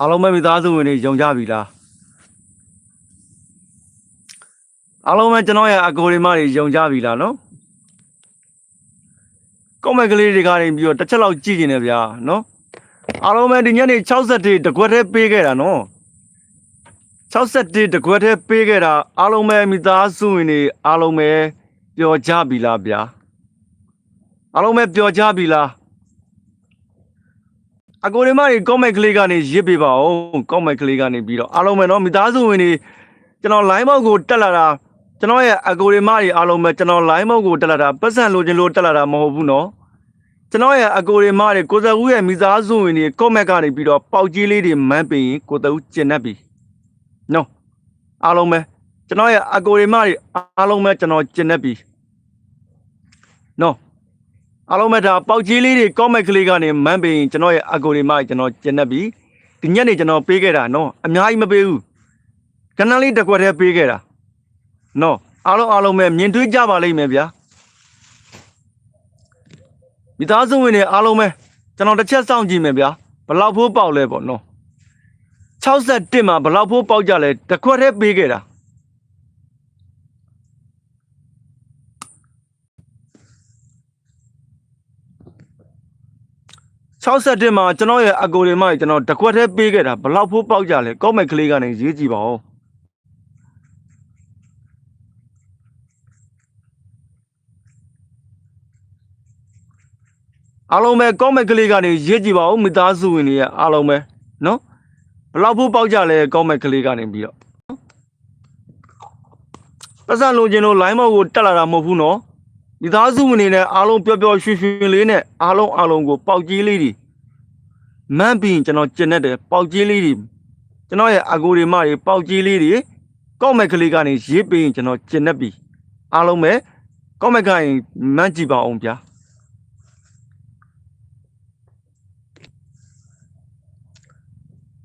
အားလုံးပဲမိသားစုဝင်တွေယုံကြပြီလားအားလုံးပဲကျွန်တော်ရဲ့အကိုတွေမတွေယုံကြပြီလားနော်ကောမက်ကလေးတွေကနေပြီးတော့တစ်ချက်လောက်ကြည့်နေတယ်ဗျာနော်အားလုံးပဲဒီညနေ60တကွက်တည်းပေးခဲ့တာနော်61တကွက်တည်းပေးခဲ့တာအားလုံးပဲမိသားစုဝင်တွေအားလုံးပဲပျော်ကြပြီလားဗျာအားလုံးပဲပျော်ကြပြီလား အကိုဒီမကြီးကောမက်ကလေးကနေရစ်ပေးပါဦးကောမက်ကလေးကနေပြီးတော့အားလုံးပဲเนาะမိသားစုဝင်တွေကျွန်တော် line ဘောက်ကိုတက်လာတာကျွန်တော်ရဲ့အကိုဒီမကြီးအားလုံးပဲကျွန်တော် line ဘောက်ကိုတက်လာတာပတ်စံလိုချင်လို့တက်လာတာမဟုတ်ဘူးเนาะကျွန်တော်ရဲ့အကိုဒီမတွေကိုစဦးရဲ့မိသားစုဝင်တွေကောမက်ကနေပြီးတော့ပေါက်ကြီးလေးတွေမန်းပင်ရင်ကိုတူကျင်တတ်ပြီเนาะအားလုံးပဲကျွန်တော်ရဲ့အကိုဒီမကြီးအားလုံးပဲကျွန်တော်ကျင်တတ်ပြီเนาะ အားလုံးပဲဒါပေါက်ကြီးလေးတွေ comment ကလေးကနေမန်းပင်ကျွန်တော်ရဲ့အကူတွေမှကျွန်တော်ကျင်နေပြီဒီညနေကျွန်တော်ပေးခဲ့တာနော်အများကြီးမပေးဘူးကနန်းလေးတစ်ခွက်တည်းပေးခဲ့တာနော်အားလုံးအားလုံးပဲမြင်တွေ့ကြပါလိမ့်မယ်ဗျာမိသားစုဝင်တွေအားလုံးပဲကျွန်တော်တစ်ချက်စောင့်ကြည့်မယ်ဗျာဘလောက်ဖိုးပေါက်လဲပေါ့နော်61မှာဘလောက်ဖိုးပေါက်ကြလဲတစ်ခွက်တည်းပေးခဲ့တာ 61မှာကျွန်တော်ရဲ့အကိုတွေမှကျွန်တော်တကွက်တည်းပေးခဲ့တာဘလောက်ဖိုးပေါက်ကြလဲကောမက်ကလေးကနေရေးကြည့်ပါဦးအားလုံးပဲကောမက်ကလေးကနေရေးကြည့်ပါဦးမိသားစုဝင်တွေရဲ့အားလုံးပဲနော်ဘလောက်ဖိုးပေါက်ကြလဲကောမက်ကလေးကနေပြီးတော့ပတ်စံလိုချင်လို့ line မောက်ကိုတက်လာတာမဟုတ်ဘူးနော် မိသားစုဝင်တွေနဲ့အားလုံးပျော်ပျော်ရွှင်ရွှင်လေးနဲ့အားလုံးအားလုံးကိုပေါက်ကြီးလေးတွေမန်းပြီးရင်ကျွန်တော်ကျင်တတ်တယ်ပေါက်ကြီးလေးတွေကျွန်တော်ရဲ့အကူတွေမတွေပေါက်ကြီးလေးတွေကောက်မက်ကလေးကနေရေးပြီးရင်ကျွန်တော်ကျင်တတ်ပြီအားလုံးပဲကောက်မက်ကနေမန်းကြည့်ပါအောင်ဗျာ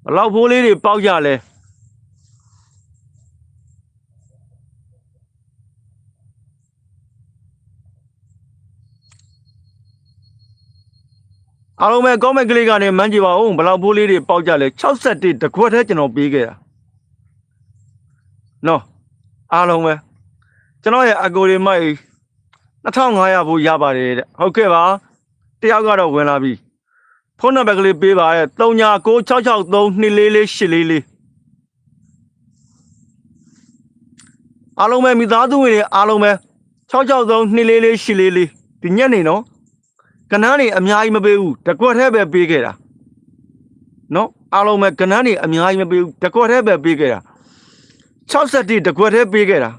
ဘလောက်ဖိုးလေးတွေပေါက်ကြလဲ အားလုံးပဲကောက်မက်ကလေးကနေမန်းကြည့်ပါအောင်ဘလောက်ဖိုးလေးတွေပေါက်ကြလဲ61တခွက်တည်းကျွန်တော်ပေးခဲ့တာနော်အားလုံးပဲကျွန်တော်ရဲ့အကိုတွေမိုက်2500ဘူးရပါတယ်တဲ့ဟုတ်ကဲ့ပါတယောက်ကတော့ဝင်လာပြီဖုန်းနံပါတ်ကလေးပေးပါရဲ့399663244844အားလုံးပဲမိသားစုဝင်တွေအားလုံးပဲ663244844ဒီညနေနော် ကနန်းနေအများကြီးမပေးဘူးတကွက်ထဲပဲပေးခဲ့တာနော်အားလုံးပဲကနန်းနေအများကြီးမပေးဘူးတကွက်ထဲပဲပေးခဲ့တာ61တကွက်ထဲပေးခဲ့တာ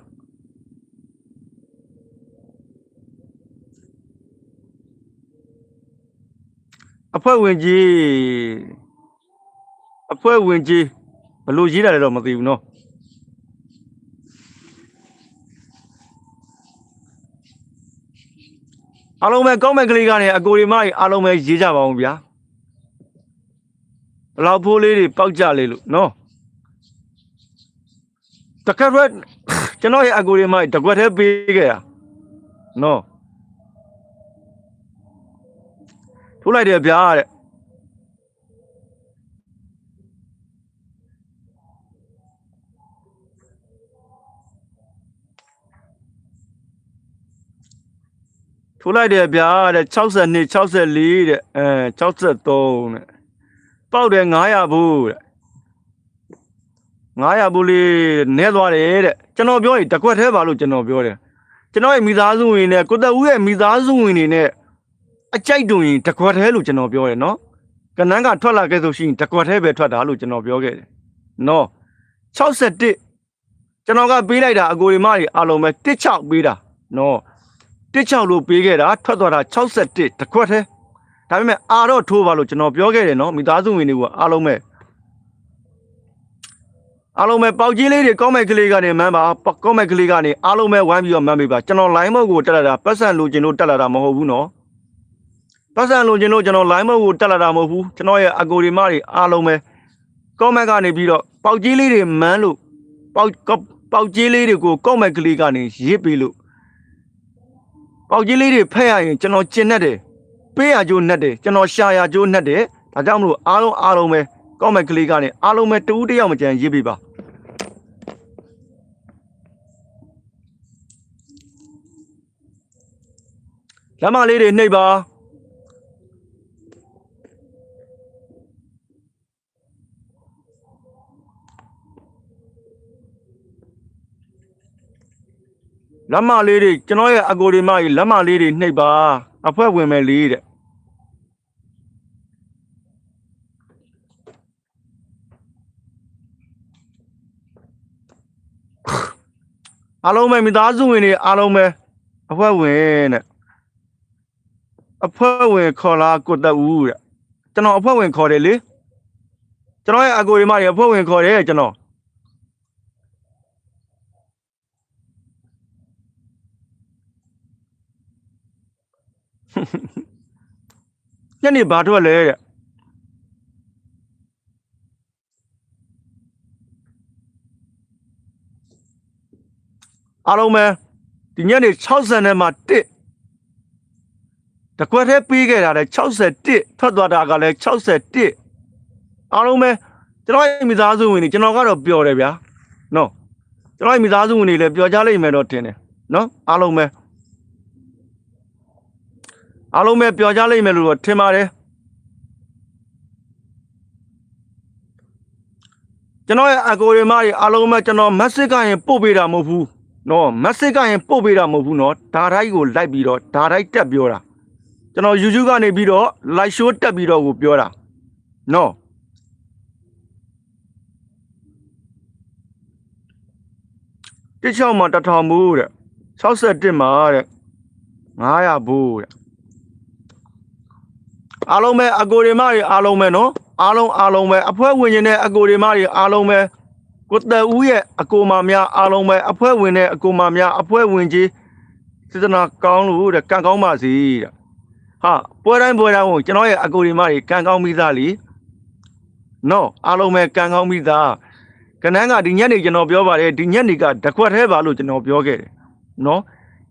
အဖွဲ့ဝင်ကြီးအဖွဲ့ဝင်ကြီးဘလို့ရေးတာလဲတော့မသိဘူးနော် အားလုံးပဲကောင်းမဲ့ကလေးကနေအကိုရီမကြီးအားလုံးပဲရေးကြပါအောင်ဗျာဘလောက်ဖိုးလေးတွေပေါက်ကြလေလို့နော်တကယ်ရက်ကျွန်တော်ရဲ့အကိုရီမကြီးတကွက်တည်းပေးခဲ့တာနော်ထိုးလိုက်တယ်ဗျာတဲ့ ထိုးလိုက်တယ်ဗျာတဲ့62 64တဲ့အဲ63တဲ့ပေါက်တယ်900ဘူးတဲ့900ဘူးလေးနဲသွားတယ်တဲ့ကျွန်တော်ပြောရင်တကွက်သေးပါလို့ကျွန်တော်ပြောတယ်ကျွန်တော်ရဲ့မိသားစုဝင်နဲ့ကိုတက်ဦးရဲ့မိသားစုဝင်တွေနဲ့အကြိုက်တူရင်တကွက်သေးလို့ကျွန်တော်ပြောတယ်နော်ကနန်းကထွက်လာခဲ့ဆိုရှင်တကွက်သေးပဲထွက်တာလို့ကျွန်တော်ပြောခဲ့တယ်နော်61ကျွန်တော်ကပေးလိုက်တာအကိုရီမတွေအားလုံးပဲ16ပေးတာနော် 16လို့ပေးခဲ့တာထွက်သွားတာ61တခွက်သေးဒါပေမဲ့အာတော့ထိုးပါလို့ကျွန်တော်ပြောခဲ့တယ်နော်မိသားစုဝင်တွေကအားလုံးပဲအားလုံးပဲပေါက်ကြီးလေးတွေကောင်းမဲ့ကလေးကနေမန်းပါကောင်းမဲ့ကလေးကနေအားလုံးပဲဝိုင်းပြီးတော့မန်းပေးပါကျွန်တော် line မောက်ကိုတက်လာတာပတ်စံလိုချင်လို့တက်လာတာမဟုတ်ဘူးနော်ပတ်စံလိုချင်လို့ကျွန်တော် line မောက်ကိုတက်လာတာမဟုတ်ဘူးကျွန်တော်ရဲ့အကိုဒီမတွေအားလုံးပဲကောင်းမဲ့ကနေပြီးတော့ပေါက်ကြီးလေးတွေမန်းလို့ပေါက်ပေါက်ကြီးလေးတွေကိုကောင်းမဲ့ကလေးကနေရစ်ပြီးလို့ ပေါက်ကြီးလေးတွေဖက်ရရင်ကျွန်တော်ကျင်နဲ့တယ်ပေးရကြိုးနဲ့တယ်ကျွန်တော်ရှာရကြိုးနဲ့တယ်ဒါကြောင့်မလို့အားလုံးအားလုံးပဲကောက်မဲ့ကလေးကနေအားလုံးပဲတူးတစ်ယောက်မကြံရေးပေးပါလက်မလေးတွေနှိပ်ပါ လက်မလေးတွေကျွန်တော်ရဲ့အကိုတွေမကြီးလက်မလေးတွေနှိပ်ပါအဖွဲဝင်မဲ့လေးတဲ့အားလုံးပဲမိသားစုဝင်တွေအားလုံးပဲအဖွဲ့ဝင်တဲ့အဖွဲ့ဝင်ခေါ်လာကိုတက်ဦးတဲ့ကျွန်တော်အဖွဲ့ဝင်ခေါ်တယ်လေကျွန်တော်ရဲ့အကိုဒီမတွေအဖွဲ့ဝင်ခေါ်တယ်ကျွန်တော် ညနေဘာထွက်လဲတဲ့အားလုံးပဲဒီညနေ60နဲ့မှ1တကွက်သေးပြီးခဲ့တာလေ61ထွက်သွားတာကလည်း61အားလုံးပဲကျွန်တော်ရဲ့မိသားစုဝင်တွေကျွန်တော်ကတော့ပျော်တယ်ဗျာနော်ကျွန်တော်ရဲ့မိသားစုဝင်တွေလည်းပျော်ကြလိမ့်မယ်တော့ထင်တယ်နော်အားလုံးပဲ အားလုံးပဲပျော်ကြလိမ့်မယ်လို့တော့ထင်ပါတယ်ကျွန်တော်ရဲ့အကိုရီမတွေအားလုံးပဲကျွန်တော် message ကရင်ပို့ပေးတာမဟုတ်ဘူးနော် message ကရင်ပို့ပေးတာမဟုတ်ဘူးနော်ဒါတိုင်းကိုလိုက်ပြီးတော့ဒါတိုင်းတက်ပြောတာကျွန်တော် YouTube ကနေပြီးတော့ live show တက်ပြီးတော့ကိုပြောတာနော်တစ်ချောင်းမှာတစ်ထောင်ဘူးတဲ့61မှာတဲ့900ဘူးတဲ့ အားလုံးပဲအကိုရီမတွေအားလုံးပဲနော်အားလုံးအားလုံးပဲအဖွဲ့ဝင်ရင်တဲ့အကိုရီမတွေအားလုံးပဲကိုတက်ဦးရဲ့အကိုမများအားလုံးပဲအဖွဲ့ဝင်တဲ့အကိုမများအဖွဲ့ဝင်ကြီးစေတနာကောင်းလို့တဲ့ကံကောင်းပါစေတဲ့ဟာပွဲတိုင်းပွဲတိုင်းကိုကျွန်တော်ရဲ့အကိုရီမတွေကံကောင်းပြီးသားလीနော်အားလုံးပဲကံကောင်းပြီးသားကနန်းကဒီညနေကျွန်တော်ပြောပါတယ်ဒီညနေကတခွက်သေးပါလို့ကျွန်တော်ပြောခဲ့တယ်နော်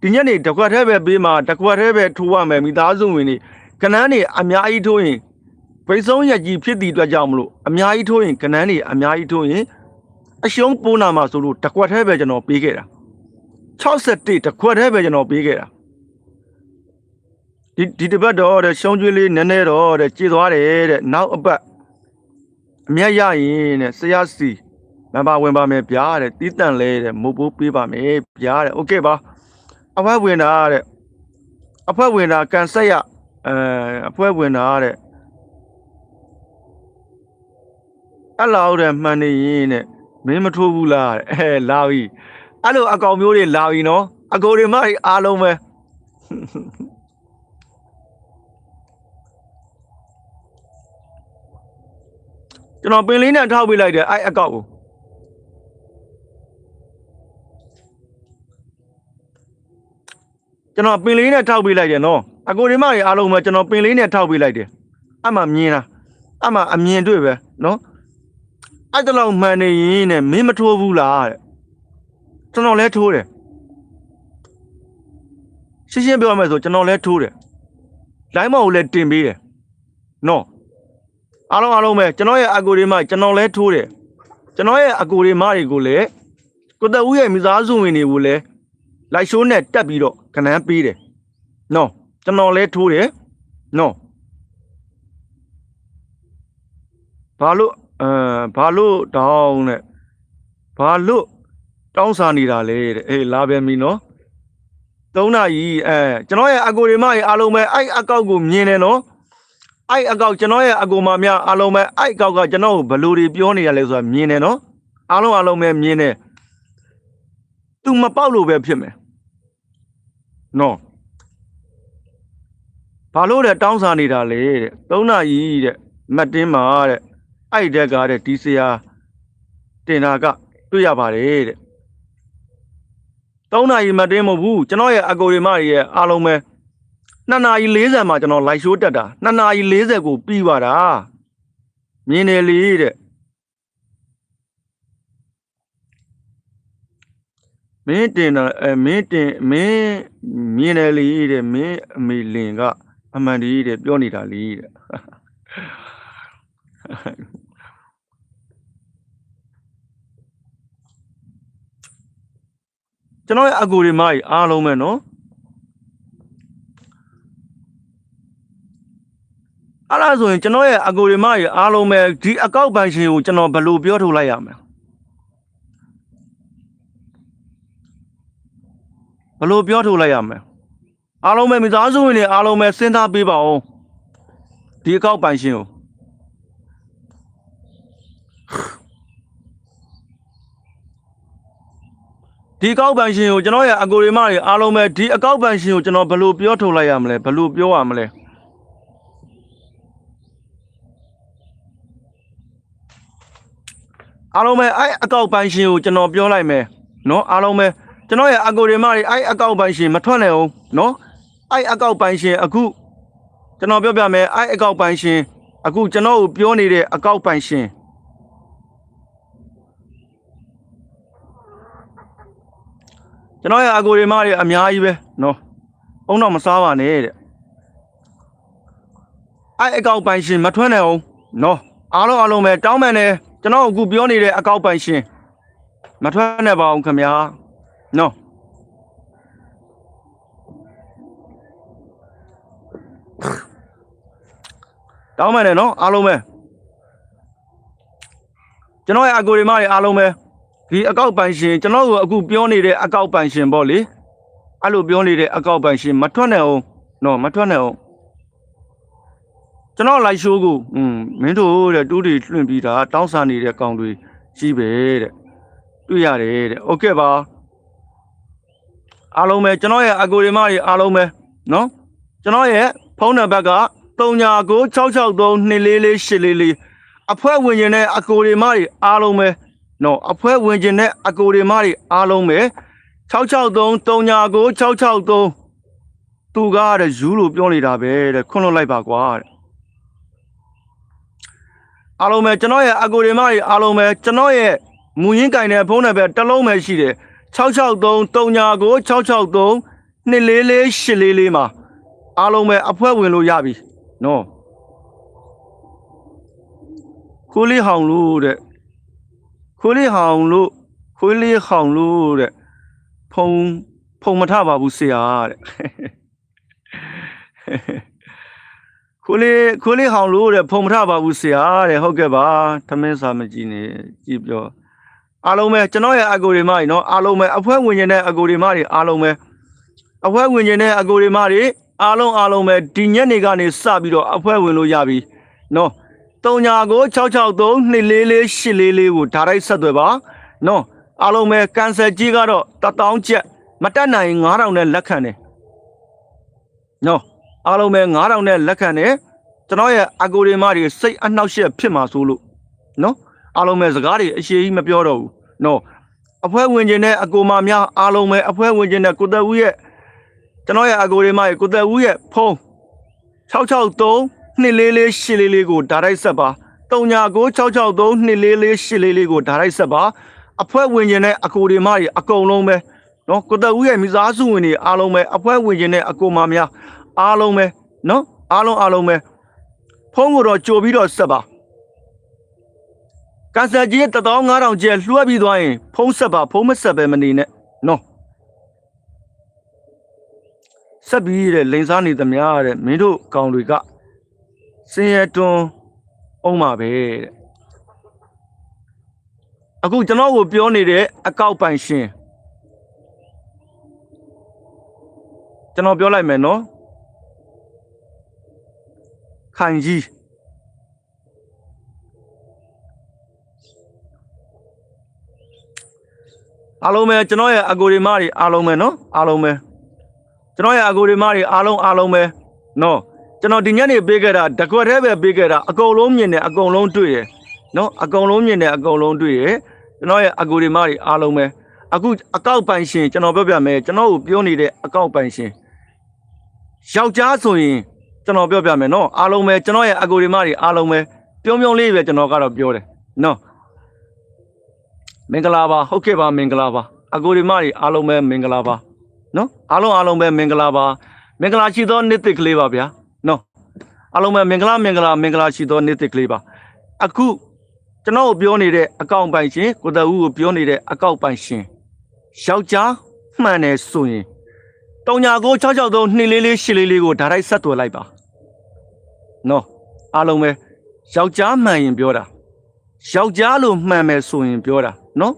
ဒီညနေတခွက်သေးပဲပေးမှာတခွက်သေးပဲထိုးရမယ်မိသားစုဝင်တွေ ကနန်းနေအများကြီးထိုးရင်ဗိဆုံးရက်ကြီးဖြစ်တည်အတွက်ကြောင့်မလို့အများကြီးထိုးရင်ကနန်းနေအများကြီးထိုးရင်အရှုံးပိုးနာမှာဆိုလို့တကွက်သေးပဲကျွန်တော်ပေးခဲ့တာ61တကွက်သေးပဲကျွန်တော်ပေးခဲ့တာဒီဒီတစ်ပတ်တော့တဲ့ရှုံးကျွေးလေးနည်းနည်းတော့တဲ့ကြေသွားတယ်တဲ့နောက်အပတ်အမြတ်ရရင်တဲ့ဆရာစီမဘာဝင်ပါမယ်ဗျာတဲ့တီးတန့်လဲတဲ့မုတ်ပိုးပေးပါမယ်ဗျာတဲ့โอเคပါအဖွဲဝင်တာတဲ့အဖွဲဝင်တာကန်ဆက်ရ အဲအဖွဲဝင်တာတဲ့အဲ့လောက်တဲ့မှန်နေရင်တဲ့မင်းမထိုးဘူးလားတဲ့အဲလာပြီအဲ့လိုအကောင်မျိုးတွေလာပြီနော်အကိုတွေမကြီးအားလုံးပဲကျွန်တော်ပင်လေးနဲ့ထောက်ပေးလိုက်တယ်အဲ့အကောက်ကိုကျွန်တော်ပင်လေးနဲ့ထောက်ပေးလိုက်တယ်နော် အကိုဒီမတွေအားလုံးပဲကျွန်တော်ပင်လေးနဲ့ထောက်ပေးလိုက်တယ်အမှမြင်တာအမှအမြင်တွေ့ပဲနော်အဲ့တလောက်မှန်နေရင်နဲ့မင်းမထိုးဘူးလားတဲ့ကျွန်တော်လဲထိုးတယ်ရှင်းရှင်းပြောရမယ်ဆိုကျွန်တော်လဲထိုးတယ်လိုင်းမော်ကိုလည်းတင်ပေးတယ်နော်အားလုံးအားလုံးပဲကျွန်တော်ရဲ့အကူတွေမကျွန်တော်လဲထိုးတယ်ကျွန်တော်ရဲ့အကူတွေမတွေကိုလည်းကိုတက်ဦးရဲ့မိသားစုဝင်တွေကိုလည်းလိုက်ရှိုးနဲ့တက်ပြီးတော့ခဏန်းပေးတယ်နော် ကျွန်တော်လဲထိုးတယ်နော်ဘာလို့အဲဘာလို့တောင်းနဲ့ဘာလို့တောင်းစားနေတာလဲတဲ့အေးလာပြန်ပြီနော်သုံးနာကြီးအဲကျွန်တော်ရဲ့အကိုတွေမရဲ့အားလုံးပဲအဲ့အကောက်ကိုမြင်တယ်နော်အဲ့အကောက်ကျွန်တော်ရဲ့အကိုမများအားလုံးပဲအဲ့အကောက်ကကျွန်တော်ကိုဘလို့တွေပြောနေရလဲဆိုတာမြင်တယ်နော်အားလုံးအားလုံးပဲမြင်တယ်သူမပေါက်လို့ပဲဖြစ်မယ်နော် ဘာလို့တဲ့တောင်းစားနေတာလဲတဲ့သုံးနာကြီးတဲ့မတ်တင်းမာတဲ့အဲ့တက်ကတဲ့ဒီဆရာတင်တာကတွေ့ရပါတယ်တဲ့3နာရီမတင်းမဟုတ်ဘူးကျွန်တော်ရဲ့အကိုရီမတွေရဲ့အားလုံးပဲ2နာရီ40မှာကျွန်တော် live show တက်တာ2နာရီ40ကိုပြီးပါတာမြင်တယ်လေတဲ့မင်းတင်တာအဲမင်းတင်မင်းမြင်တယ်လေတဲ့မင်းအမေလင်က အမှန်တည်းတဲ့ပြောနေတာလေတဲ့ကျွန်တော်ရဲ့အကူတွေမကြီးအားလုံးပဲနော်အဲ့ဒါဆိုရင်ကျွန်တော်ရဲ့အကူတွေမကြီးအားလုံးပဲဒီအကောက်ပိုင်ရှင်ကိုကျွန်တော်ဘယ်လိုပြောထုတ်လိုက်ရမလဲဘယ်လိုပြောထုတ်လိုက်ရမလဲ အားလုံးပဲမိသားစုဝင်တွေအားလုံးပဲစဉ်းစားပေးပါဦးဒီအကောက်ပန်ရှင်ကိုဒီအကောက်ပန်ရှင်ကိုကျွန်တော်ရဲ့အကိုရီမတွေအားလုံးပဲဒီအကောက်ပန်ရှင်ကိုကျွန်တော်ဘယ်လိုပြောထုတ်လိုက်ရမလဲဘယ်လိုပြောရမလဲအားလုံးပဲအဲ့အကောက်ပန်ရှင်ကိုကျွန်တော်ပြောလိုက်မယ်နော်အားလုံးပဲကျွန်တော်ရဲ့အကိုရီမတွေအဲ့အကောက်ပန်ရှင်မထွက်နိုင်အောင်နော် အဲ့အကောက်ပန်ရှင်အခုကျွန်တော်ပြောပြမယ်အဲ့အကောက်ပန်ရှင်အခုကျွန်တော်ကိုပြောနေတဲ့အကောက်ပန်ရှင်ကျွန်တော်ရဲ့အကိုရီမတွေအများကြီးပဲနော်။အုံတော့မစားပါနဲ့တဲ့။အဲ့အကောက်ပိုင်ရှင်မထွက်နိုင်အောင်နော်။အားလုံးအားလုံးပဲတောင်းပန်တယ်ကျွန်တော်အခုပြောနေတဲ့အကောက်ပိုင်ရှင်မထွက်နိုင်ပါအောင်ခင်ဗျာ။နော်။ တောင်းပန်တယ်နော်အားလုံးပဲကျွန်တော်ရဲ့အကိုရီမတွေအားလုံးပဲ ဒီအကောက်ပိုင်ရှင်ကျွန်တော်တို့အခုပြောနေတဲ့အကောက်ပိုင်ရှင်ပေါ့လေအဲ့လိုပြောနေတဲ့အကောက်ပိုင်ရှင်မထွက်နိုင်အောင်နော်မထွက်နိုင်အောင်ကျွန်တော်လိုက်ရှိုးကိုอืมမင်းတို့တဲ့တူးတွေလွှင့်ပြီးတာတောင်းစားနေတဲ့ကောင်တွေကြီးပဲတဲ့တွေ့ရတယ်တဲ့โอเคပါအားလုံးပဲကျွန်တော်ရဲ့အကိုရီမတွေအားလုံးပဲနော်ကျွန်တော်ရဲ့ဖုန်းနံပါတ်က 399663244844အဖွဲဝင်ရင်တဲ့အကိုရီမတွေအားလုံးပဲနော်အဖွဲဝင်ခြင်းနဲ့အကိုတွေမတွေအားလုံးပဲ663 39ကို663သူကားတဲ့ယူလို့ပြောနေတာပဲတဲ့ခွန်းလွတ်လိုက်ပါကွာတဲ့အားလုံးပဲကျွန်တော်ရဲ့အကိုတွေမတွေအားလုံးပဲကျွန်တော်ရဲ့မူရင်းကင်တဲ့ဖုန်းနံပါတ်တစ်လုံးပဲရှိတယ်663 39ကို663 24444မှာအားလုံးပဲအဖွဲဝင်လို့ရပြီ နော်ကိုလေးဟောင်လို့တဲ့ခွေးလေးဟောင်လို့ခွေးလေးဟောင်လို့တဲ့ဖုံဖုံမထပါဘူးဆရာတဲ့ခွေးလေးခွေးလေးဟောင်လို့တဲ့ဖုံမထပါဘူးဆရာတဲ့ဟုတ်ကဲ့ပါသမင်းစာမကြည့်နေကြည့်ပြောအားလုံးပဲကျွန်တော်ရဲ့အကူတွေမကြီးနော်အားလုံးပဲအဖွဲဝင်ကျင်တဲ့အကူတွေမကြီးအားလုံးပဲအဖွဲဝင်ကျင်တဲ့အကူတွေမကြီး အားလုံးအားလုံးပဲဒီညနေကနေစပြီးတော့အဖွဲဝင်လို့ရပြီနော်တုံညာကို663 244 844ကိုဓာတ်ရိုက်ဆက်သွယ်ပါနော်အားလုံးပဲကန်ဆယ်ကြီးကတော့1000ကျပ်မတက်နိုင်9000နဲ့လက်ခံတယ်နော်အားလုံးပဲ9000နဲ့လက်ခံတယ်ကျွန်တော်ရဲ့အကိုရီမတွေစိတ်အနှောက်အယှက်ဖြစ်မှာဆိုလို့နော်အားလုံးပဲစကားတွေအရှိကြီးမပြောတော့ဘူးနော်အဖွဲဝင်ခြင်းနဲ့အကိုမများအားလုံးပဲအဖွဲဝင်ခြင်းနဲ့ကိုသက်ဦးရဲ့ ကျွန်တော်ရဲ့အကိုရီမရဲ့ကိုသက်ဦးရဲ့ဖုန်း663 24484ကိုဓာတ်ရိုက်ဆက်ပါ399663 24484ကိုဓာတ်ရိုက်ဆက်ပါအဖွဲဝင်ခြင်းနဲ့အကိုတွေမကြီးအကုန်လုံးပဲနော်ကိုတဦးရဲ့မိသားစုဝင်တွေအားလုံးပဲအဖွဲဝင်ခြင်းနဲ့အကိုမများအားလုံးပဲနော်အားလုံးအားလုံးပဲဖုန်းကိုတော့ကြိုပြီးတော့ဆက်ပါကန်ဆယ်ကြီး15000ကျဲလွှဲပြီးသွားရင်ဖုန်းဆက်ပါဖုန်းမဆက်ပဲမနေနဲ့နော် ဆက်ပြီးတဲ့လိန်စားနေသမျှတဲ့မင်းတို့ကောင်တွေကစင်ရတွန်းအောင်ပါပဲတဲ့အခုကျွန်တော်ကိုပြောနေတဲ့အကောက်ပိုင်ရှင်ကျွန်တော်ပြောလိုက်မယ်နော်ခိုင်ကြီးအားလုံးပဲကျွန်တော်ရဲ့အကိုဒီမတွေအားလုံးပဲနော်အားလုံးပဲ ကျွန်တော်ရဲ့အကိုဒီမတွေအားလုံးအားလုံးပဲနော်ကျွန်တော်ဒီညနေပေးခဲ့တာတကွက်တည်းပဲပေးခဲ့တာအကုန်လုံးမြင်တယ်အကုန်လုံးတွေ့တယ်နော်အကုန်လုံးမြင်တယ်အကုန်လုံးတွေ့တယ်ကျွန်တော်ရဲ့အကူဒီမတွေအားလုံးပဲအခုအကောက်ပိုင်ရှင်ကျွန်တော်ပြောပြမယ်ကျွန်တော်ကိုပြောနေတဲ့အကောက်ပိုင်ရှင်ယောက်ျားဆိုရင်ကျွန်တော်ပြောပြမယ်နော်အားလုံးပဲကျွန်တော်ရဲ့အကူဒီမတွေအားလုံးပဲပြုံးပြုံးလေးပဲကျွန်တော်ကတော့ပြောတယ်နော်မင်္ဂလာပါဟုတ်ကဲ့ပါမင်္ဂလာပါအကူဒီမတွေအားလုံးပဲမင်္ဂလာပါ နော်အားလုံးအားလုံးပဲမင်္ဂလာပါမင်္ဂလာရှိသောနေ့တစ်ကလေးပါဗျာနော်အားလုံးပဲမင်္ဂလာမင်္ဂလာမင်္ဂလာရှိသောနေ့တစ်ကလေးပါအခုကျွန်တော်ကိုပြောနေတဲ့အကောင့်ပိုင်ရှင်ကိုတဦးကိုပြောနေတဲ့အကောင့်ပိုင်ရှင်ယောက်ျားမှန်တယ်ဆိုရင်399663နှစ်လေးလေးရှစ်လေးလေးကိုဒါတိုက်ဆက်သွယ်လိုက်ပါနော်အားလုံးပဲယောက်ျားမှန်ရင်ပြောတာယောက်ျားလို့မှန်မယ်ဆိုရင်ပြောတာနော်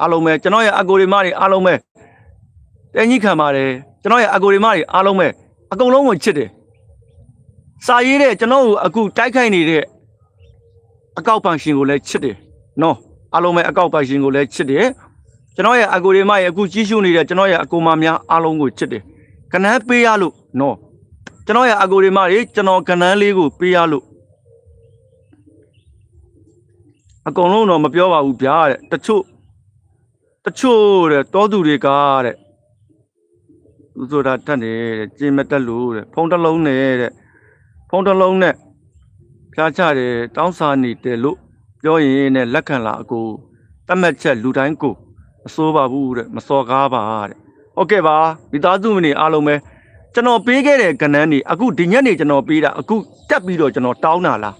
အားလုံးပဲကျွန်တော်ရဲ့အကိုရီမတွေအားလုံးပဲ တဲကြီးခံပါတယ်ကျွန်တော်ရဲ့အကိုရီမတွေအားလုံးပဲအကုန်လုံးကိုချစ်တယ်စာရေးတဲ့ကျွန်တော်ကိုအခုတိုက်ခိုက်နေတဲ့အကောက်ပန်ရှင်ကိုလည်းချစ်တယ်နော်အားလုံးပဲအကောက်ပန်ရှင်ကိုလည်းချစ်တယ်ကျွန်တော်ရဲ့အကိုရီမရဲ့အခုကြီးရှုနေတဲ့ကျွန်တော်ရဲ့အကိုမများအားလုံးကိုချစ်တယ်ကနန်းပေးရလို့နော်ကျွန်တော်ရဲ့အကိုရီမတွေကျွန်တော်ကနန်းလေးကိုပေးရလို့အကုန်လုံးတော့မပြောပါဘူးဗျာတဲ့တချို့တချို့တဲ့တောသူတွေကတဲ့ သူဆိုတာတတ်တယ်တဲ့ကျင်းမတက်လို့တဲ့ဖုံးတစ်လုံးနဲ့တဲ့ဖုံးတစ်လုံးနဲ့ဖျားချတယ်တောင်းစားနေတယ်လို့ပြောရင်နဲ့လက်ခံလာအကိုတတ်မှတ်ချက်လူတိုင်းကိုမစိုးပါဘူးတဲ့မစော်ကားပါတဲ့ဟုတ်ကဲ့ပါမိသားစုဝင်တွေအားလုံးပဲကျွန်တော်ပေးခဲ့တဲ့ကဏ္ဍနေအခုဒီညနေကျွန်တော်ပေးတာအခုတက်ပြီးတော့ကျွန်တော်တောင်းတာလား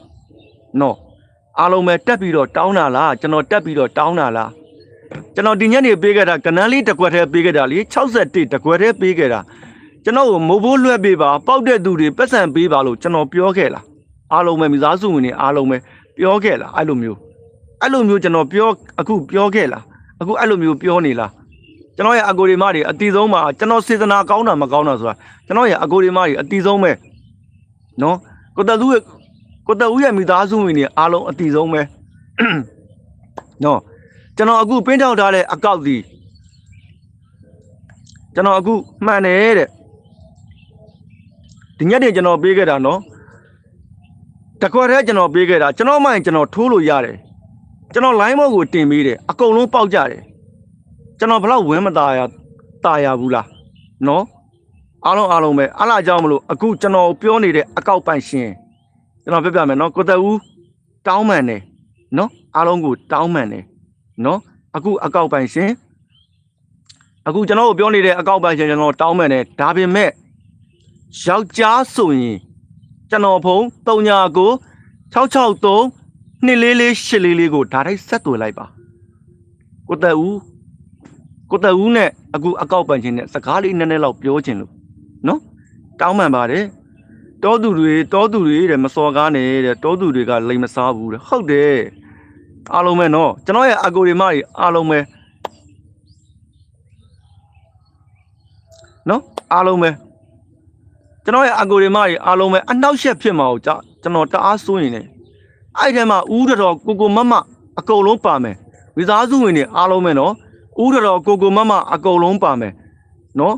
နော်အားလုံးပဲတက်ပြီးတော့တောင်းတာလားကျွန်တော်တက်ပြီးတော့တောင်းတာလား ကျွန်တော်ဒီညနေပေးခဲ့တာကဏ္ဍလေးတစ်ခွက်တည်းပေးခဲ့တာလေ61တစ်ခွက်တည်းပေးခဲ့တာကျွန်တော်ကိုမိုးဘိုးလွှဲပေးပါပောက်တဲ့သူတွေပတ်စံပေးပါလို့ကျွန်တော်ပြောခဲ့လားအားလုံးပဲမိသားစုဝင်တွေအားလုံးပဲပြောခဲ့လားအဲ့လိုမျိုးအဲ့လိုမျိုးကျွန်တော်ပြောအခုပြောခဲ့လားအခုအဲ့လိုမျိုးပြောနေလားကျွန်တော်ရဲ့အကိုဒီမတွေအတီဆုံးမှာကျွန်တော်စေတနာကောင်းတာမကောင်းတာဆိုတာကျွန်တော်ရဲ့အကိုဒီမတွေအတီဆုံးပဲနော်ကိုတလူရဲ့ကိုတဦးရဲ့မိသားစုဝင်တွေအားလုံးအတီဆုံးပဲနော် ကျွန်တော်အခုပင်းထောက်ထားတဲ့အကောက်ဒီကျွန်တော်အခုမှန်တယ်တဲ့ဒီညက်တွေကျွန်တော်ပေးခဲ့တာနော်တခွက်တည်းကျွန်တော်ပေးခဲ့တာကျွန်တော်မှရင်ကျွန်တော်ထိုးလို့ရတယ်ကျွန်တော် line မော့ကိုတင်ပေးတယ်အကုန်လုံးပေါက်ကြတယ်ကျွန်တော်ဘလောက်ဝင်းမသားရတာရဘူးလားနော်အားလုံးအားလုံးပဲအားလာကြောင်းမလို့အခုကျွန်တော်ပြောနေတဲ့အကောက်ပိုင်ရှင်ကျွန်တော်ပြပြမယ်နော်ကိုတဦးတောင်းမှန်တယ်နော်အားလုံးကိုတောင်းမှန်တယ် နော်အခုအကောက်ပိုင်ရှင်အခုကျွန်တော်ကိုပြောနေတဲ့အကောက်ပိုင်ရှင်ကျွန်တော်တောင်းမှန်တယ်ဒါပေမဲ့ယောက်ျားဆိုရင်ကျွန်တော်ဖုန်း39ကို663နှစ်လေးလေးရှစ်လေးလေးကိုဒါတိုင်းဆက်သွယ်လိုက်ပါကိုတဦးကိုတဦးနဲ့အခုအကောက်ပိုင်ရှင်နဲ့စကားလေးနည်းနည်းလောက်ပြောချင်လို့နော်တောင်းမှန်ပါတယ်တောသူတွေတောသူတွေတဲ့မစော်ကားနဲ့တဲ့တောသူတွေကလိမ်မစားဘူးတဲ့ဟုတ်တယ် အားလုံးပဲနော်ကျွန်တော်ရဲ့အကိုဒီမကြီးအားလုံးပဲနော်အားလုံးပဲကျွန်တော်ရဲ့အကိုဒီမကြီးအားလုံးပဲအနောက်ရှက်ဖြစ်မှာကိုကြကျွန်တော်တအားစိုးရင်လေအဲ့ထဲမှာဦးတော်ကိုကိုမမအကုန်လုံးပါမယ်မိသားစုဝင်တွေအားလုံးပဲနော်ဦးတော်ကိုကိုမမအကုန်လုံးပါမယ်နော်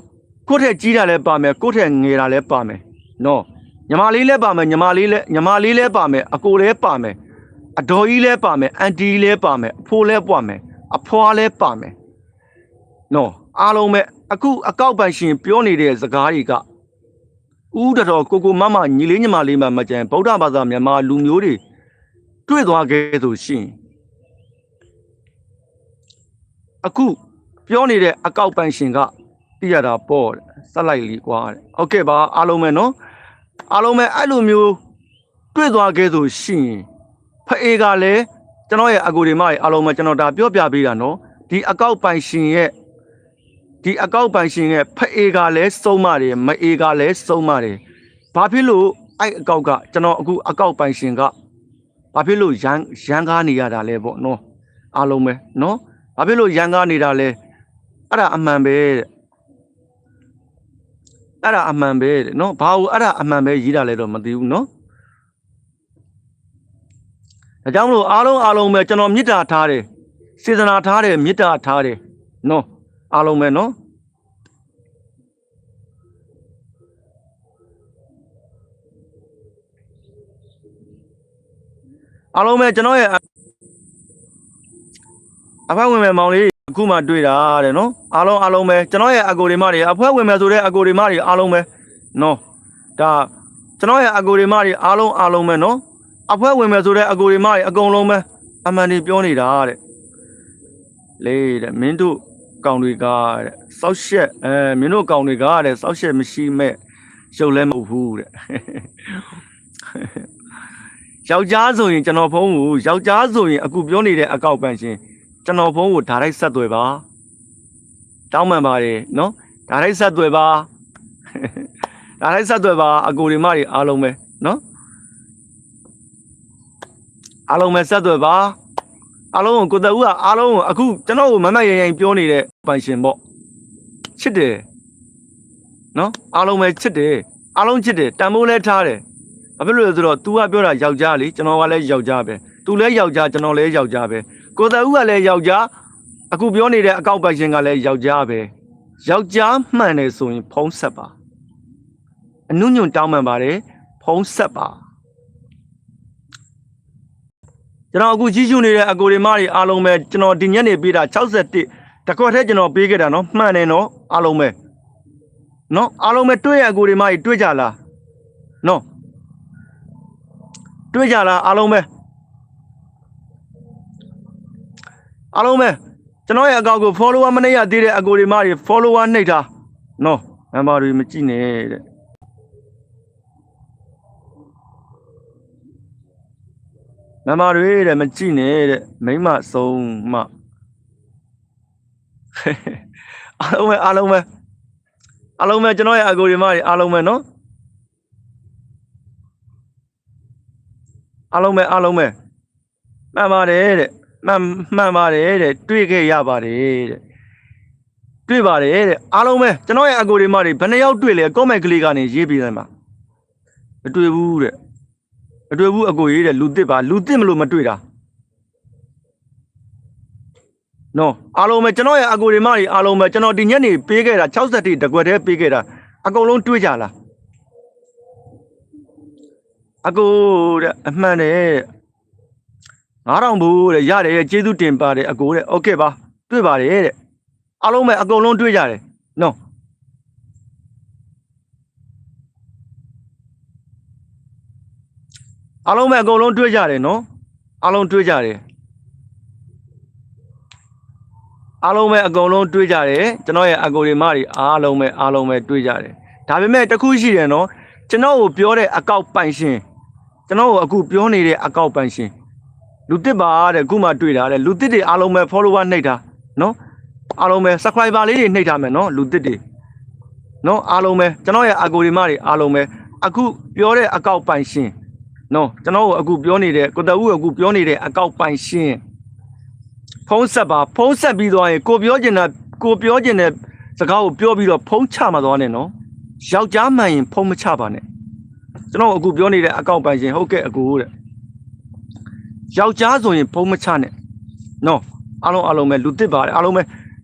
ကိုယ့်ထက်ကြီးတာလည်းပါမယ်ကိုယ့်ထက်ငယ်တာလည်းပါမယ်နော်ညီမလေးလည်းပါမယ်ညီမလေးလည်းညီမလေးလည်းပါမယ်အကိုလည်းပါမယ် အတော်ကြီးလည်းပါမယ်အန်တီလည်းပါမယ်အဖိုးလည်းပါမယ်အဖွာလည်းပါမယ်နော်အားလုံးပဲအခုအကောက်ပိုင်ရှင်ပြောနေတဲ့စကားတွေကဦးတော်ကိုကိုမမညီလေးညီမလေးမှမကြံဗုဒ္ဓဘာသာမြန်မာလူမျိုးတွေတွေ့သွားခဲ့ဆိုရှင်အခုပြောနေတဲ့အကောက်ပိုင်ရှင်ကသိရတာပေါ့တဲ့ဆက်လိုက်လီကွာတဲ့ဟုတ်ကဲ့ပါအားလုံးပဲနော်အားလုံးပဲအဲ့လိုမျိုးတွေ့သွားခဲ့ဆိုရှင် ဖအေးကလည်းကျွန်တော်ရဲ့အကူဒီမရဲ့အားလုံးပဲကျွန်တော်ဒါပြောပြပေးတာနော်ဒီအကောက်ပိုင်ရှင်ရဲ့ဒီအကောက်ပိုင်ရှင်ရဲ့ဖအေးကလည်းစုံမတယ်မအေးကလည်းစုံမတယ်ဘာဖြစ်လို့အဲ့အကောက်ကကျွန်တော်အခုအကောက်ပိုင်ရှင်ကဘာဖြစ်လို့ရန်ရန်ကားနေရတာလဲပေါ့နော်အားလုံးပဲနော်ဘာဖြစ်လို့ရန်ကားနေတာလဲအဲ့ဒါအမှန်ပဲတဲ့အဲ့ဒါအမှန်ပဲတဲ့နော်ဘာလို့အဲ့ဒါအမှန်ပဲရေးတာလဲတော့မသိဘူးနော် ဒါကြောင့်မလို့အားလုံးအားလုံးပဲကျွန်တော်မေတ္တာထားတယ်စေတနာထားတယ်မေတ္တာထားတယ်နော်အားလုံးပဲနော်အားလုံးပဲကျွန်တော်ရဲ့အဖေဝင်မဲ့မောင်လေးအခုမှတွေ့တာတဲ့နော်အားလုံးအားလုံးပဲကျွန်တော်ရဲ့အကိုဒီမတွေအဖွဲဝင်မဲ့ဆိုတဲ့အကိုဒီမတွေအားလုံးပဲနော်ဒါကျွန်တော်ရဲ့အကိုဒီမတွေအားလုံးအားလုံးပဲနော် အဖွဲဝင်မဲ့ဆိုတဲ့အကိုဒီမတွေအကုန်လုံးပဲအမှန်ဒီပြောနေတာတဲ့လေးတဲ့မင်းတို့ကောင်တွေကတဲ့စောက်ရှက်အဲမင်းတို့ကောင်တွေကတဲ့စောက်ရှက်မရှိမဲ့ရုပ်လဲမဟုတ်ဘူးတဲ့ယောက်ျားဆိုရင်ကျွန်တော်ဖုန်းကိုယောက်ျားဆိုရင်အခုပြောနေတဲ့အကောက်ပန်ရှင်ကျွန်တော်ဖုန်းကိုဓာတ်ရိုက်ဆက်သွယ်ပါဓတောင်းပန်ပါတယ်နော်ဒါလိုက်ဆက်သွယ်ပါဒါလိုက်ဆက်သွယ်ပါအကိုဒီမတွေအားလုံးပဲနော် အားလုံးပဲဆက်သွယ်ပါအားလုံးကိုကိုတဦးကအားလုံးကိုအခုကျွန်တော်ကိုမမတ်ရရင်ပြောနေတဲ့ပိုင်ရှင်ပေါ့ချစ်တယ်နော်အားလုံးပဲချစ်တယ်အားလုံးချစ်တယ်တန်ဖိုးလဲထားတယ်ဘာဖြစ်လို့လဲဆိုတော့ तू ကပြောတာယောက်ျားလေကျွန်တော်ကလည်းယောက်ျားပဲ तू လည်းယောက်ျားကျွန်တော်လည်းယောက်ျားပဲကိုတဦးကလည်းယောက်ျားအခုပြောနေတဲ့အကောက်ပိုင်ရှင်ကလည်းယောက်ျားပဲယောက်ျားမှန်တယ်ဆိုရင် ဖုံးဆက်ပါအနုညွန့်တောင်းပန်ပါတယ်ဖုံးဆက်ပါ ကျွန်တော်အခုကြီးကျူနေတဲ့အကိုတွေမတွေအားလုံးပဲကျွန်တော်ဒီညနေပေးတာ61တကွက်ထဲကျွန်တော်ပေးခဲ့တာနော်မှန်တယ်နော်အားလုံးပဲနော်အားလုံးပဲတွေ့ရအကိုတွေမတွေတွေ့ကြလားနော်တွေ့ကြလားအားလုံးပဲအားလုံးပဲကျွန်တော်ရဲ့အကောင့်ကို follower မနေရသေးတဲ့အကိုတွေမတွေ follower နှိပ်တာနော်နံပါတ်တွေမကြည့်နဲ့တဲ့ နံပါတ်တွေတဲ့မကြည့်နဲ့တဲ့မိမဆုံးမအားလုံးပဲအားလုံးပဲအားလုံးပဲကျွန်တော်ရဲ့အကိုတွေမတွေအားလုံးပဲနော်အားလုံးပဲအားလုံးပဲမှန်ပါတယ်တဲ့မှန်မှန်ပါတယ်တဲ့တွေ့ခဲ့ရပါတယ်တဲ့တွေ့ပါတယ်တဲ့အားလုံးပဲကျွန်တော်ရဲ့အကိုတွေမတွေဘယ်နှယောက်တွေ့လဲ comment ကလေးကနေရေးပေးလိုက်ပါမတွေ့ဘူးတဲ့ မတွေ့ဘူးအကိုရေးတဲ့လူတစ်ပါလူတစ်မလို့မတွေ့တာနော်အားလုံးပဲကျွန်တော်ရဲ့အကိုတွေမတွေအားလုံးပဲကျွန်တော်ဒီညနေပေးခဲ့တာ60တိတကွက်တည်းပေးခဲ့တာအကုန်လုံးတွေ့ကြလားအကိုတဲ့အမှန်တဲ့9000ဘူးတဲ့ရတယ်ကျေးဇူးတင်ပါတယ်အကိုတဲ့โอเคပါတွေ့ပါတယ်တဲ့အားလုံးပဲအကုန်လုံးတွေ့ကြတယ်နော် အားလုံးပဲအကုန်လုံးတွေ့ကြတယ်နော်အားလုံးတွေ့ကြတယ်အားလုံးပဲအကုန်လုံးတွေ့ကြတယ်ကျွန်တော်ရဲ့အကိုတွေမတွေအားလုံးပဲအားလုံးပဲတွေ့ကြတယ်ဒါပေမဲ့တစ်ခုရှိတယ်နော်ကျွန်တော်ကိုပြောတဲ့အကောက်ပိုင်ရှင်ကျွန်တော်ကိုအခုပြောနေတဲ့အကောက်ပိုင်ရှင်လူတစ်ပါတဲ့အခုမှတွေ့တာတဲ့လူတစ်တွေအားလုံးပဲ follower နှိပ်တာနော်အားလုံးပဲ subscriber လေးတွေနှိပ်ထားမယ်နော်လူတစ်တွေနော်အားလုံးပဲကျွန်တော်ရဲ့အကိုဒီမတွေအားလုံးပဲအခုပြောတဲ့အကောက်ပိုင်ရှင် နော်ကျွန်တော်ကိုအခုပြောနေတဲ့ကိုတဦးကအခုပြောနေတဲ့အကောက်ပိုင်ရှင်ဖုံးဆက်ပါဖုံးဆက်ပြီးသွားရင်ကိုပြောချင်တာကိုပြောချင်တဲ့စကားကိုပြောပြီးတော့ဖုံးချမှာသွားနဲ့နော်ယောက်ျားမှန်ရင်ဖုံးမချပါနဲ့ကျွန်တော်အခုပြောနေတဲ့အကောက်ပိုင်ရှင်ဟုတ်ကဲ့အကိုတဲ့ယောက်ျားဆိုရင်ဖုံးမချနဲ့နော်အားလုံးအားလုံးပဲလူတစ်ပါတယ်အားလုံးပဲ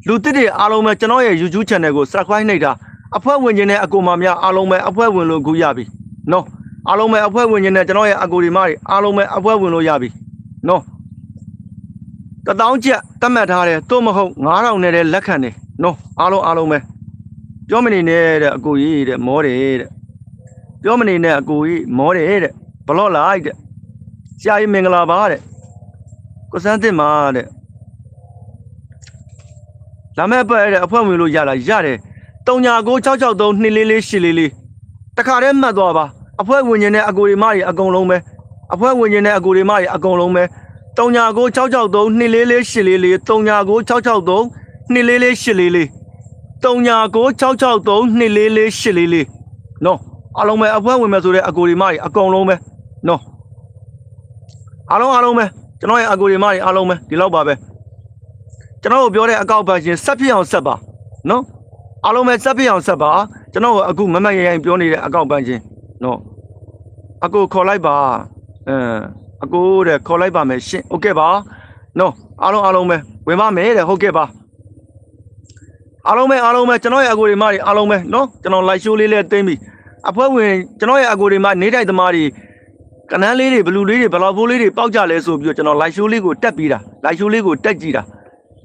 လူတစ်တွေအားလုံးပဲကျွန်တော်ရဲ့ YouTube channel ကို subscribe နှိပ်တာအဖွဲ့ဝင်ခြင်းနဲ့အကိုမများအားလုံးပဲအဖွဲ့ဝင်လို့ခုရပြီနော် အားလုံးပဲအဖွဲ့ဝင်ခြင်းနဲ့ကျွန်တော်ရဲ့အကိုဒီမတွေအားလုံးပဲအဖွဲ့ဝင်လို့ရပြီနော်တတောင်းချက်တတ်မှတ်ထားတယ်တို့မဟုတ်9000နဲ့တဲ့လက်ခံတယ်နော်အားလုံးအားလုံးပဲပြောမနေနဲ့တဲ့အကိုကြီးတဲ့မောတယ်တဲ့ပြောမနေနဲ့အကိုကြီးမောတယ်တဲ့ဘလော့လိုက်တဲ့ဆရာကြီးမင်္ဂလာပါတဲ့ကိုစန်းတင်ပါတဲ့လာမဲ့ပတ်တဲ့အဖွဲ့ဝင်လို့ရလားရတယ်399663 244 844တခါတည်းမှတ်သွားပါ အဖွဲ့ဝင်ခြင်းနဲ့အကိုတွေမတွေအကုန်လုံးပဲအဖွဲ့ဝင်ခြင်းနဲ့အကိုတွေမတွေအကုန်လုံးပဲ399663 244 844 399663 244 844 399663 244 844နော်အလုံးပဲအဖွဲ့ဝင်မယ်ဆိုတဲ့အကိုတွေမတွေအကုန်လုံးပဲနော်အားလုံးအားလုံးပဲကျွန်တော်ရဲ့အကူတွေမတွေအားလုံးပဲဒီလောက်ပါပဲကျွန်တော်ကိုပြောတဲ့အကောက်ပါရှင်ဆက်ပြအောင်ဆက်ပါနော်အားလုံးပဲဆက်ပြအောင်ဆက်ပါကျွန်တော်ကအခုမမတ်ရရင်ပြောနေတဲ့အကောက်ပန်းချင်း နော်အကူခေါ်လိုက်ပါအင်းအကူတဲ့ခေါ်လိုက်ပါမယ်ရှင်ဟုတ်ကဲ့ပါနော်အားလုံးအားလုံးပဲဝင်ပါမယ်တဲ့ဟုတ်ကဲ့ပါအားလုံးပဲအားလုံးပဲကျွန်တော်ရဲ့အကူတွေမတွေအားလုံးပဲနော်ကျွန်တော် live show လေးလည်းသိမ်းပြီအဖွဲ့ဝင်ကျွန်တော်ရဲ့အကူတွေမနေတိုက်သမားတွေကနန်းလေးတွေဘလူးလေးတွေဘလောက်ဖိုးလေးတွေပေါက်ကြလဲဆိုပြီးတော့ကျွန်တော် live show လေးကိုတက်ပြီးတာ live show လေးကိုတက်ကြည့်တာ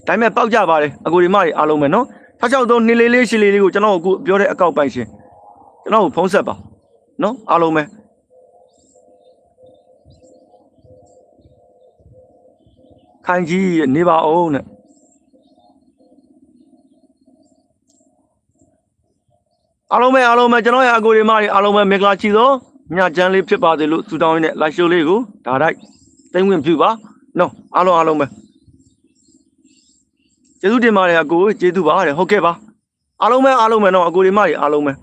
ဒါပေမဲ့ပေါက်ကြပါတယ်အကူဒီမတွေအားလုံးပဲနော်663နှစ်လေးလေးရှည်လေးလေးကိုကျွန်တော်အခုပြောတဲ့အကောက်ပိုင်ရှင်ကျွန်တော်ကိုဖုံးဆက်ပါ နော်အားလုံးပဲခိုင်ကြီးနေပါအောင်နဲ့အားလုံးပဲအားလုံးပဲကျွန်တော်ရဲ့အကူဒီမတွေအားလုံးပဲမင်္ဂလာချီသောညချမ်းလေးဖြစ်ပါစေလို့ဆုတောင်းရင်းနဲ့ live show လေးကိုဒါတိုက်သိမ့်ဝင်ပြုပါနော်အားလုံးအားလုံးပဲကျေးဇူးတင်ပါတယ်အကိုကျေးဇူးပါတဲ့ဟုတ်ကဲ့ပါအားလုံးပဲအားလုံးပဲတော့အကိုဒီမကြီးအားလုံးပဲ